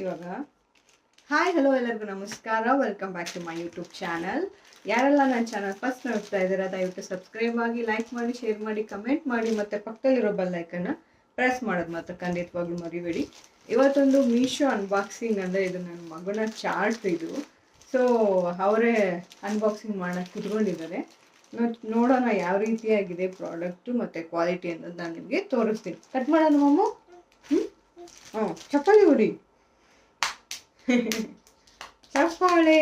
ಇವಾಗ. Hi hello ಎಲ್ಲರಿಗೂ ನಮಸ್ಕಾರ. Welcome back to my YouTube channel ಯಾರೆಲ್ಲ ನನ್ನ ಚಾನಲ್ ಫಸ್ಟ್ ನೋಡ್ತಾ ಇದ್ದೀರಾ, ದಯವಿಟ್ಟು ಸಬ್ಸ್ಕ್ರೈಬ್ ಆಗಿ ಲೈಕ್ ಮಾಡಿ ಶೇರ್ ಮಾಡಿ ಕಮೆಂಟ್ ಮಾಡಿ, ಮತ್ತು ಪಕ್ಕದಲ್ಲಿರೋ ಬೆಲ್ಲೈಕನ್ನು ಪ್ರೆಸ್ ಮಾಡೋದು ಮಾತ್ರ ಖಂಡಿತವಾಗ್ಲೂ ಮರಿಬೇಡಿ. ಇವತ್ತೊಂದು ಮೀಶೋ ಅನ್ಬಾಕ್ಸಿಂಗ್ ಅಂದರೆ ಇದು ನನ್ನ ಮಗನ ಚಾರ್ಟ್ ಇದು. ಸೊ ಅವರೇ ಅನ್ಬಾಕ್ಸಿಂಗ್ ಮಾಡೋಕ್ಕೆ ಕುತ್ಕೊಂಡಿದ್ದಾರೆ. ನೋಡೋಣ ಯಾವ ರೀತಿಯಾಗಿದೆ ಪ್ರಾಡಕ್ಟು ಮತ್ತು ಕ್ವಾಲಿಟಿ ಅನ್ನೋದು ನಾನು ನಿಮಗೆ ತೋರಿಸ್ತೀನಿ. ಕಟ್ ಮಾಡೋಣ ಮಮ್ಮು ಹ್ಞೂ ಹಾಂ ಚಪ್ಪಲಿ ಹೊಡಿ. ಚಪ್ಪಾಳೆ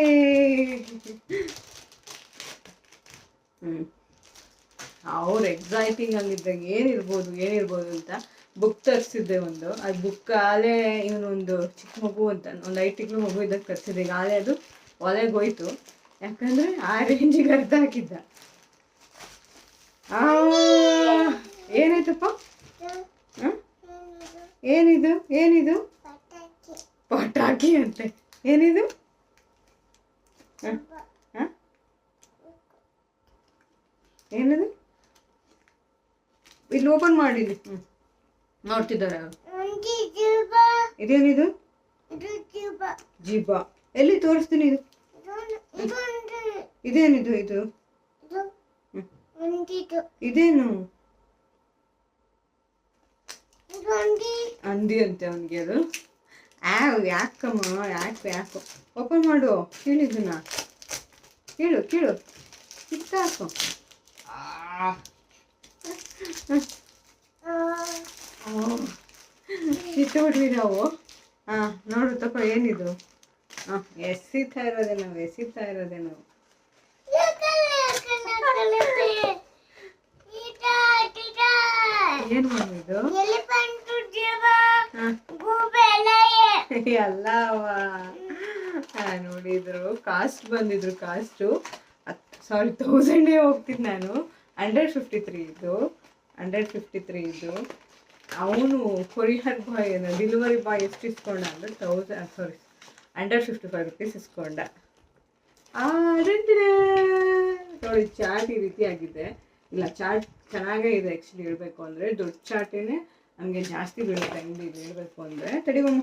ಹ್ಞೂ ಅವ್ರು ಎಕ್ಸೈಟಿಂಗ್ ಆಗಿದ್ದಾಗ ಏನಿರ್ಬೋದು ಏನಿರ್ಬೋದು ಅಂತ ಬುಕ್ ತರಿಸಿದ್ದೆ ಒಂದು. ಅದು ಬುಕ್ ಆಲೆ ಇವನೊಂದು ಚಿಕ್ಕ ಮಗು ಅಂತ, ಒಂದು ಐದು ತಿಂಗಳು ಮಗು ಇದ್ದಾಗ ತರಿಸಿದ್ದೆ. ಈಗ ಆಲೆ ಅದು ಒಲೆಗೆ ಹೋಯ್ತು. ಯಾಕಂದರೆ ಆ ರೇಂಜಿಗೆ ಅರ್ಧ ಹಾಕಿದ್ದ. ಏನಾಯ್ತಪ್ಪ? ಏನಿದು? ಏನಿದು? ಪಟಾಕಿ ಅಂತೆ. ಏನಿದು? ಏನಿದು? ಇಲ್ಲಿ ಓಪನ್ ಮಾಡಿಲಿ ಹ್ಞೂ ನೋಡ್ತಿದ್ದಾರೆ ಅವರು. ಇದೇನಿದು? ಜೀಬಾ. ಎಲ್ಲಿ ತೋರಿಸ್ತೀನಿ ಇದು? ಇದೇನಿದು ಇದು? ಇದೇನು? ಅಂದಿ ಅಂತೆ ಅವನಿಗೆ ಅದು. ಆ ಯಾಕಮ್ಮ ಯಾಕೆ ಯಾಕೋ? ಓಪನ್ ಮಾಡು. ಕೇಳಿದ್ದನ್ನ ಕೇಳು ಕೇಳು. ಸಿಕ್ತಾಕು ಸಿಟ್ಟು ಆ. ಕಿತ್ತುಬಿಟ್ವಿ ನಾವು. ಹಾಂ ನೋಡು ತಪ್ಪ ಏನಿದು? ಹಾಂ ಎಸಿತಾ ಇರೋದೆ ನಾವು ಎಸಿತಾ ಇರೋದೆ ನಾವು. ಏನು ಮಾಡಿದ್ದು ಹಾಂ ಅಲ್ಲವ ನೋಡಿದ್ರು ಕಾಸ್ಟ್ ಬಂದಿದ್ರು ಕಾಸ್ಟು ಸಾರಿ ತೌಸಂಡೇ ಹೋಗ್ತಿದ್ದು ನಾನು. ಹಂಡ್ರೆಡ್ ಫಿಫ್ಟಿ ತ್ರೀ ಇದ್ದು. ಹಂಡ್ರೆಡ್ ಫಿಫ್ಟಿ ತ್ರೀ ಇದ್ದು. ಅವನು ಕೊರಿಯರ್ ಬಾಯ್ ಡೆಲಿವರಿ ಬಾಯ್ ಎಷ್ಟು ಇಸ್ಕೊಂಡ ಅಂದರೆ thousand sorry hundred fifty five rupees ಇಸ್ಕೊಂಡ. ನೋಡಿ ಚಾಟ್ ಈ ರೀತಿ ಆಗಿದೆ. ಇಲ್ಲ ಚಾಟ್ ಚೆನ್ನಾಗೇ ಇದೆ ಆ್ಯಕ್ಚುಲಿ ಹೇಳಬೇಕು ಅಂದರೆ. ದೊಡ್ಡ ಚಾಟೇನೆ ನಮಗೆ ಜಾಸ್ತಿ ಬೀಳುತ್ತೆ ಅಂಗಡಿ ಹೇಳಬೇಕು ಅಂದರೆ. ಹ್ಞೂ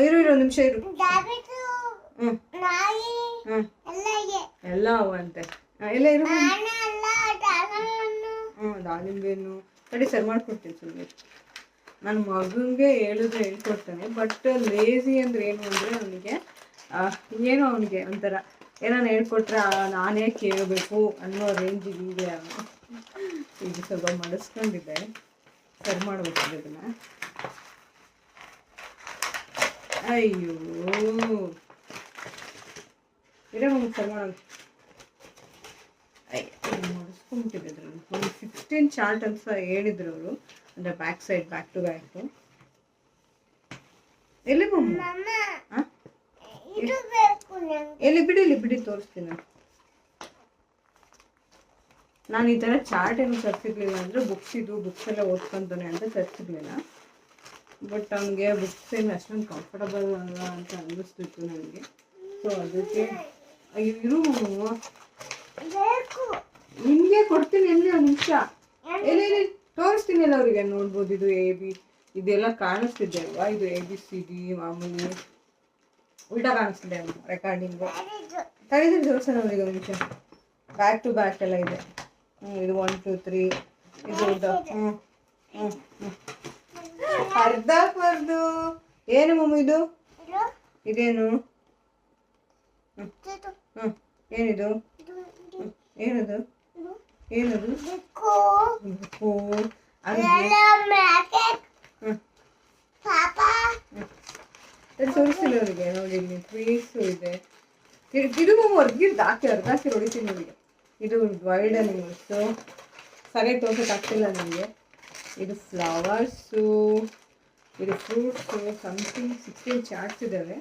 ಇರು ಇರು ನಿಮಿಷ ಇರು. ಹ್ಞೂ ಹ್ಞೂ ಎಲ್ಲ ಅವಂತೆ ಆ, ಎಲ್ಲ ಇರು ಹ್ಞೂ ದಾಳಿಂಬೆನು ಸರಿ ಸರಿ ಮಾಡ್ಕೊಡ್ತೀನಿ ಸುಮ್ಮನೆ ನನ್ನ ಮಗನಿಗೆ ಹೇಳಿದ್ರೆ ಹೇಳ್ಕೊಡ್ತಾನೆ ಬಟ್ ಲೇಸಿ ಅಂದ್ರೆ ಏನು ಅಂದರೆ ಅವನಿಗೆ ಏನು ಅವನಿಗೆ ಒಂಥರ. ಏನಾನ ಹೇಳ್ಕೊಟ್ರೆ ನಾನೇ ಕೇಳಬೇಕು ಅನ್ನೋ ರೇಂಜಿಗೆ ಇದೆ ಅವನು. ಈಗ ಸ್ವಲ್ಪ ಮಡಿಸ್ಕೊಂಡಿದ್ದೆ. ಸರಿ ಮಾಡ್ಬೇಕು ಇದನ್ನ. ಅಯ್ಯೋ ಇರೇ ಮಗು ಸರಿ ಮಾಡೋಣ ಮಾಡಿಸ್ಕೊಂಬಿಟ್ಟಿದೆ ಅದ್ರಲ್ಲಿ ಒಂದು ಸಿಕ್ಸ್ಟೀನ್ ಚಾರ್ಟ್ ಅಂತ ಹೇಳಿದ್ರು ಅವರು ಅಂದರೆ back side back to back ಎಲ್ಲಿ ಮಮ್ಮ ಹಾಂ ಎಲ್ಲಿ ಬಿಡಿ ಇಲ್ಲಿ ಬಿಡಿ ತೋರಿಸ್ತೀನಿ ನಾನು. ನಾನು ಈ ಥರ ಚಾರ್ಟ್ ಏನು ತರಿಸಿರ್ಲಿಲ್ಲ ಅಂದರೆ ಬುಕ್ಸ್ ಇದು ಬುಕ್ಸ್ ಎಲ್ಲ ಓದ್ಕೊಂತಾನೆ ಅಂತ ತರಿಸಿರ್ಲಿಲ್ಲ ಬಟ್ ಅವನಿಗೆ ಬುಕ್ಸ್ ಏನು ಅಷ್ಟೊಂದು ಕಂಫರ್ಟಬಲ್ ಅಲ್ಲ ಅಂತ ಅನ್ನಿಸ್ತಿತ್ತು ನನಗೆ. ಸೊ ಅದಕ್ಕೆ ಅಯ್ಯೋ, ಇರು. ನಿಮಗೆ ಕೊಡ್ತೀನಿ ಎಲ್ಲಿ ಒಂದು ನಿಮಿಷ. ಎಲ್ಲಿ ತೋರಿಸ್ತೀನಿ ಅಲ್ಲ ಅವರಿಗೆ ನೋಡ್ಬೋದು ಇದು ಎ ಬಿ ಇದೆಲ್ಲ ಕಾಣಿಸ್ತಿದೆ ಅಲ್ವಾ? ಇದು ಎ ಬಿ ಸಿ ಡಿ ಮಾಮೂಲಿ. ಉಲ್ಟಾ ಕಾಣಿಸ್ತಿದೆ ರೆಕಾರ್ಡಿಂಗು ತಡೆದ್ರೆ ತೋರಿಸೋಣ ಅವರಿಗೆ ಒಂದು ನಿಮಿಷ. ಬ್ಯಾಕ್ ಟು ಬ್ಯಾಕ್ ಎಲ್ಲ ಇದೆ. ಹ್ಞೂ ಇದು ಒನ್ ಟು ತ್ರೀ ಇದು ಇದು ಹ್ಞೂ ಹ್ಞೂ ಹ್ಞೂ ಅರ್ಧ ಪರ್ದು ಏನು ಮಮ್ಮಿ ಇದು? ಇದೇನು? ಹ್ಞೂ ಏನಿದು? ಹ್ಮ್. ಏನದು? ಏನದು? ತೋರಿಸಿಲ್ಲ ಅವರಿಗೆ. ನೋಡಿ ಇಲ್ಲಿ ಟ್ರೀಸು ಇದೆ. ಇದು- ಹೊರ್ಗಿರ್ದು ಹಾಕಿ ಅರ್ಧ ಹಾಕಿ ಹೊಡಿತೀನಿ ನಿಮಗೆ ಇದು ವೈಲ್ಡ್ ಅನಿಮಲ್ಸು ಸರಿಯಾಗಿ ತೋರ್ಸಕ್ಕೆ ಆಗ್ತಿಲ್ಲ ನನಗೆ. ಇದು ಫ್ಲವರ್ಸು ಇದು ಫ್ರೂಟ್ಸು ಸಮಥಿಂಗ್ ಸಿಕ್ಸ್ಟೀನ್ ಚಾರ್ಟ್ಸ್ ಇದ್ದಾವೆ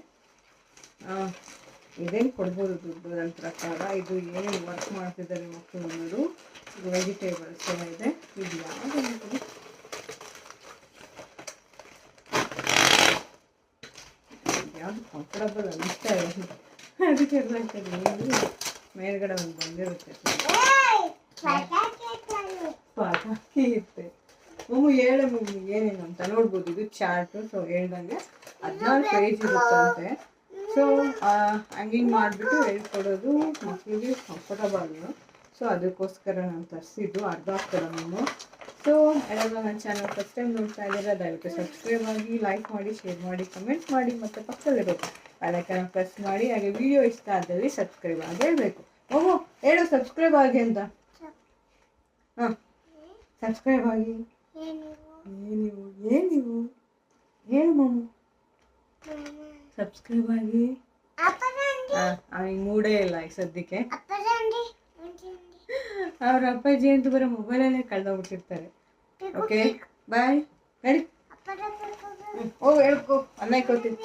ಇದೇನು ಕೊಡ್ಬೋದು ದುಡ್ಡು ನನ್ನ ಪ್ರಕಾರ? ಇದು ಏನೇನು ವರ್ಕ್ ಮಾಡ್ತಿದ್ದಾರೆ ಮಕ್ಕಳು ಅನ್ನೋದು ಇದು ವೆಜಿಟೇಬಲ್ಸ್ ಎಲ್ಲ ಇದೆ. ಇದು ಯಾವುದು? ಯಾವುದು ಕಂಫರ್ಟಬಲ್ ಅನ್ನಿಸ್ತಾ ಇದೆ ಅದಕ್ಕೆ ಎಲ್ಲ ಮೇಲ್ಗಡೆ ಒಂದು ಬಂದಿರುತ್ತೆ. ಪಟಾಕಿ ಇರುತ್ತೆ ಮಮ್ಮು ಹೇಳ ಏನೇನು ಅಂತ ನೋಡ್ಬೋದು. ಇದು ಚಾರ್ಟ್ ಸೊ ಹೇಳ್ದಂಗೆ ಹದಿನಾರು ಪೇಜ್ ಇರುತ್ತಂತೆ. ಸೊ ಹಂಗಿಂಗ್ ಮಾಡಿಬಿಟ್ಟು ಹೇಳ್ಕೊಡೋದು ಮಕ್ಕಳಿಗೆ ಕಂಫರ್ಟಬಲ್ ಸೊ ಅದಕ್ಕೋಸ್ಕರ ನಾನು ತರಿಸಿದ್ದು ಅರ್ಧ ಆಗ್ತದೆ ನಾನು ಸೊ ಎಲ್ಲ ನನ್ನ ಚಾನಲ್ ಫಸ್ಟ್ ಟೈಮ್ ನೋಡ್ತಾ ಇದ್ದೀರಾ, ದಯವಿಟ್ಟು ಸಬ್ಸ್ಕ್ರೈಬ್ ಆಗಿ ಲೈಕ್ ಮಾಡಿ ಶೇರ್ ಮಾಡಿ ಕಮೆಂಟ್ ಮಾಡಿ, ಮತ್ತು ಪಕ್ಕದಲ್ಲಿರೋ ಬೆಳಕನ್ನು ಪ್ರೆಸ್ ಮಾಡಿ, ಹಾಗೆ ವಿಡಿಯೋ ಇಷ್ಟ ಆದಲ್ಲಿ ಸಬ್ಸ್ಕ್ರೈಬ್ ಆಗಿ ಹೇಳಬೇಕು. ಓಹೋ ಹೇಳು ಸಬ್ಸ್ಕ್ರೈಬ್ ಆಗಿ ಅಂತ. ಹಾಂ ಸಬ್ಸ್ಕ್ರೈಬ್ ಆಗಿ. ಏನಿವು? ಏನಿವು? ಹೇಳು ಮಾಮು. ಸಬ್ಸ್ಕ್ರೈಬ್ ಆಗಿ. ಅವನಿಗೆ ಮೂಡೇ ಇಲ್ಲ ಈಗ ಸದ್ಯಕ್ಕೆ. ಅವ್ರ ಅಪ್ಪಾಜಿ ಅಂತೂ ಬರೋ ಮೊಬೈಲಲ್ಲೇ ಕಳ್ದೋಗ್ಬಿಟ್ಟಿರ್ತಾರೆ. ಓಕೆ ಬಾಯ್ ನಡಿ ಓ ಹೇಳ್ಕೊ. ಅನ್ನ ಇಕ್ಕೋತೀನಿ.